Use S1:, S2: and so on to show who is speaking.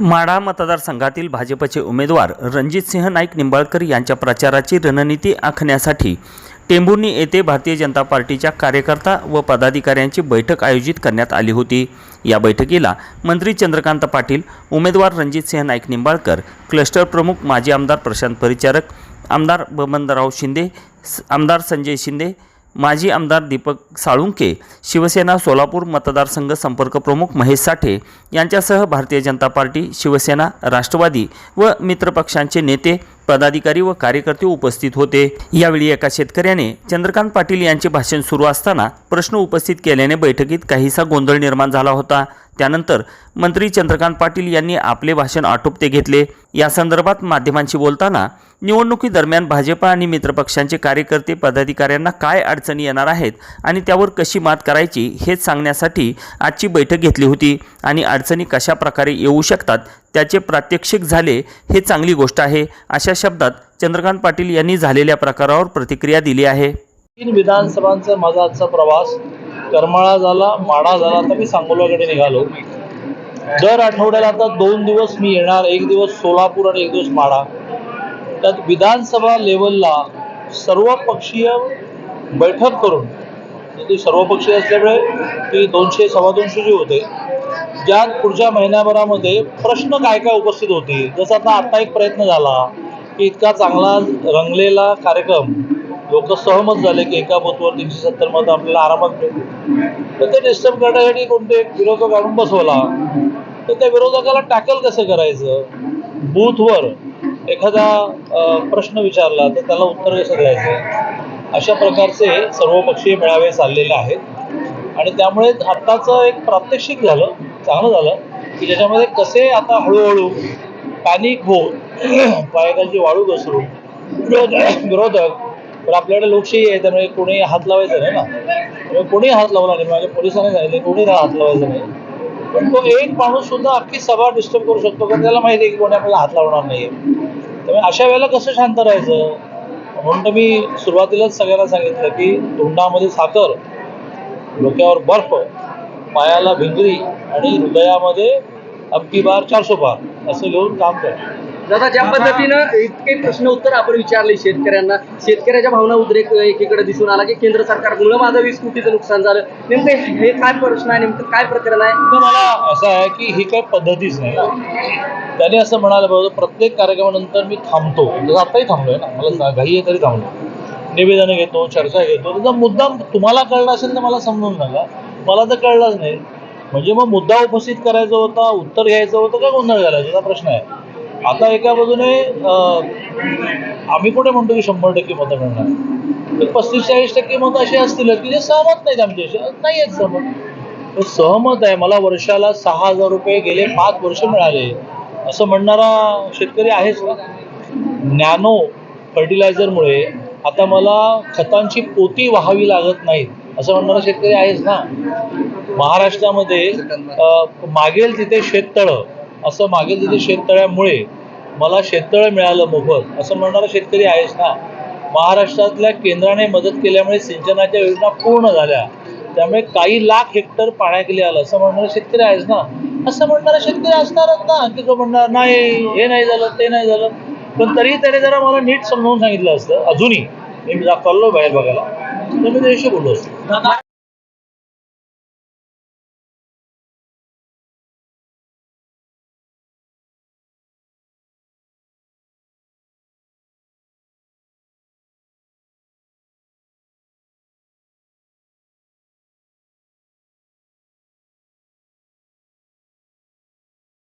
S1: माढा मतदारसंघातील भाजपचे उमेदवार रणजितसिंह नाईक निंबाळकर यांच्या प्रचाराची रणनीती आखण्यासाठी टेंभुर्णी येथे भारतीय जनता पार्टीच्या कार्यकर्ता व पदाधिकाऱ्यांची बैठक आयोजित करण्यात आली होती. या बैठकीला मंत्री चंद्रकांत पाटील उमेदवार रणजितसिंह नाईक निंबाळकर क्लस्टर प्रमुख माजी आमदार प्रशांत परिचारक आमदार बबनराव शिंदे स- आमदार संजय शिंदे माजी आमदार दीपक साळुंके शिवसेना सोलापूर मतदारसंघ संपर्क प्रमुख महेश साठे यांच्यासह भारतीय जनता पार्टी शिवसेना राष्ट्रवादी व मित्रपक्षांचे नेते पदाधिकारी व कार्यकर्ते उपस्थित होते. यावेळी एका शेतकऱ्याने चंद्रकांत पाटील यांचे भाषण सुरू असताना प्रश्न उपस्थित केल्याने बैठकीत काहीसा गोंधळ निर्माण झाला होता. त्यानंतर मंत्री चंद्रकांत पाटील यांनी आपले भाषण आटोपते घेतले. या संदर्भात माध्यमांशी बोलताना निवडणुकीदरम्यान भाजपा आणि मित्रपक्षांचे कार्यकर्ते पदाधिकाऱ्यांना काय अडचणी येणार आहेत आणि त्यावर कशी मात करायची हेच सांगण्यासाठी आजची बैठक घेतली होती. आणि अडचणी कशा प्रकारे येऊ शकतात त्याचे प्रात्यक्षिक झाले हे चांगली गोष्ट आहे. अशा शब्दात चंद्रकांत पाटील यांनी झालेल्या प्रकारावर प्रतिक्रिया दिली आहे.
S2: तीन विधानसभांचा माझा आजचा प्रवास करमाळा झाला माढा झाला आता मी सांगोल्याकडे निघालो. दर आठवड्याला आता दोन दिवस मी येणार एक दिवस सोलापूर आणि एक दिवस माढा. त्यात विधानसभा लेवलला सर्वपक्षीय बैठक करून ती सर्वपक्षीय असल्यामुळे ती दोनशे सव्वा दोनशे जी होते ज्यात पुढच्या महिन्याभरामध्ये प्रश्न काय काय उपस्थित होते जसं आता आता एक प्रयत्न झाला की इतका चांगला रंगलेला कार्यक्रम लोक सहमत झाले की एका बूथवर तीनशे सत्तर मत आपल्याला आरामात मिळतील. तर ते डिस्टर्ब करण्यासाठी कोणते एक विरोधक आणून बसवला? तर त्या विरोधकाला टॅकल कसं करायचं? बूथवर एखादा प्रश्न विचारला तर त्याला उत्तर कसं द्यायचं? अशा प्रकारचे सर्वपक्षीय मेळावे चाललेले आहेत. आणि त्यामुळे आत्ताचं एक प्रात्यक्षिक झालं चांगलं झालं की ज्याच्यामध्ये कसे आता हळूहळू पॅनिक होऊन पायकांची वाळू घसरून विरोधक पण आपल्याकडे लोकशाही आहे त्यामुळे कोणी हात लावायचं नाही ना. त्यामुळे कोणी हात लावला नाही माझ्या पोलिसांनी सांगितले कोणी हात लावायचं नाही. पण तो एक माणूस सुद्धा अख्खी सभा डिस्टर्ब करू शकतो कारण त्याला माहिती आहे की कोणी आपल्याला हात लावणार नाही त्यामुळे अशा वेळेला कसं शांत राहायचं? म्हणून तर मी सुरुवातीलाच सगळ्यांना सांगितलं की तोंडामध्ये साखर डोक्यावर बर्फ पायाला भिंगरी आणि हृदयामध्ये अबकी बार चारशो पार असं घेऊन काम कर.
S3: दादा ज्या पद्धतीनं इतके प्रश्न उत्तर आपण विचारले शेतकऱ्यांना शेतकऱ्याच्या भावना उद्रेक एकीकडे दिसून आला की केंद्र सरकारमुळे माझं वीस कोटीचं नुकसान झालं. नेमकं हे काय प्रश्न आहे? नेमकं काय प्रकरण आहे?
S2: मला असं आहे की ही काही पद्धतीच नाही. त्याने असं म्हणायला पाहिजे प्रत्येक कार्यक्रमानंतर मी थांबतो. जसं आताही थांबलोय ना. मला घाई आहे तरी थांबलो. निवेदनं घेतो चर्चा घेतो. त्याचा मुद्दा तुम्हाला कळला असेल तर मला समजून सांगा. मला तर कळलाच नाही. म्हणजे मग मुद्दा उपस्थित करायचा होता उत्तर घ्यायचं होतं का गोंधळ घालायचा? प्रश्न आहे. आता एका बाजूने अं, आम्ही कुठे म्हणतो की शंभर टक्के मतं मिळणार? तर पस्तीस चाळीस टक्के मतं अशी असतील की जे सहमत नाहीत आमच्याशी. नाही आहेत सहमत. सहमत आहे. मला वर्षाला सहा हजार रुपये गेले पाच वर्ष मिळाले. असं म्हणणारा शेतकरी आहेच. ना नॅनो फर्टिलायझरमुळे आता मला खतांची पोती व्हावी लागत नाहीत असं म्हणणारा शेतकरी आहेच ना? महाराष्ट्रामध्ये मागेल तिथे शेततळं. असं मागेल तिथे शेततळ्यामुळे मला शेततळं मिळालं मोफत. असं म्हणणारा शेतकरी आहेस ना? महाराष्ट्रातल्या केंद्राने मदत केल्यामुळे सिंचनाच्या योजना पूर्ण झाल्या. त्यामुळे काही लाख हेक्टर पाण्याखाली आलं. असं म्हणणारा शेतकरी आहेस ना? असं म्हणणारा शेतकरी असणारच ना? की तो म्हणणार नाही हे नाही झालं ते नाही झालं. पण तरी त्याने जरा मला नीट समजावून सांगितलं असतं. अजूनही. मी जा- चाललो बाहेर बघायला. तर मी त्याशी बोललो असतो.